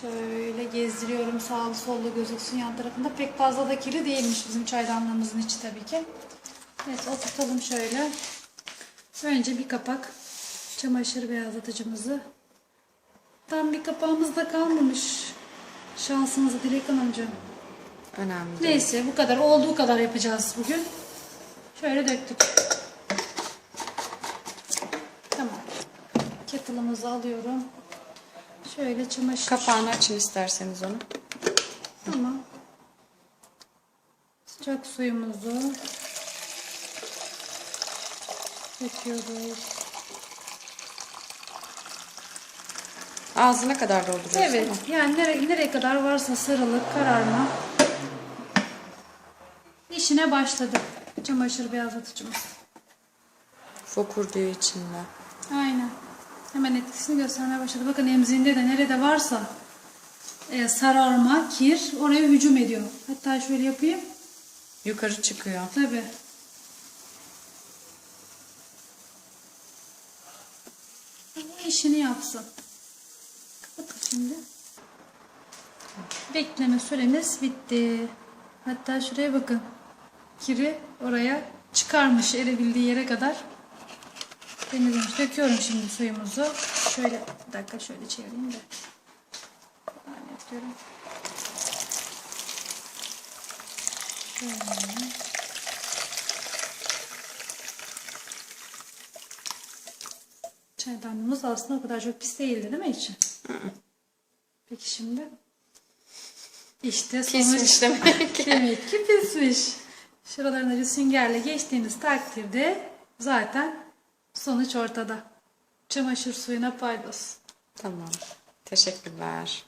Şöyle gezdiriyorum sağlı sollu gözüksün yan tarafında. Pek fazla da kirli değilmiş bizim çaydanlığımızın içi tabii ki. Evet oturtalım şöyle. Önce bir kapak çamaşır beyazlatıcımızı. Tam bir kapağımız da kalmamış. Şansınızı Dilek Hanımcığım. Önemli değil. Neyse bu kadar olduğu kadar yapacağız bugün. Şöyle döktük. Tamam. Kettle'ımızı alıyorum. Şöyle çamaşır. Kapağını açın isterseniz onu. Tamam. Sıcak suyumuzu döküyoruz. Ağzına kadar dolduruyoruz Evet. Yani nereye, nereye kadar varsa sarılık, kararma. İşine başladı. Çamaşır beyazlatıcımız. Fokur diyor içinde. Aynen. Hemen etkisini göstermeye başladı. Bakın emziğinde de nerede varsa e, sararma, kir oraya hücum ediyor. Hatta şöyle yapayım. Yukarı çıkıyor. Tabii. İşini yapsın. Kapatın şimdi. Bekleme süremiz bitti. Hatta şuraya bakın. Kiri oraya çıkarmış erebildiği yere kadar. Temizlemiş. Döküyorum şimdi suyumuzu. Şöyle bir dakika şöyle çevireyim de. Yani yapıyorum. Şöyle. Çaydanlığımız aslında o kadar çok pis değildi değil mi içi? Peki şimdi? İşte sonuç. Pismiş demek ki. Demek ki pismiş. Şuralarına bir süngerle geçtiğiniz takdirde zaten sonuç ortada. Çamaşır suyuna paydos. Tamam. Teşekkürler.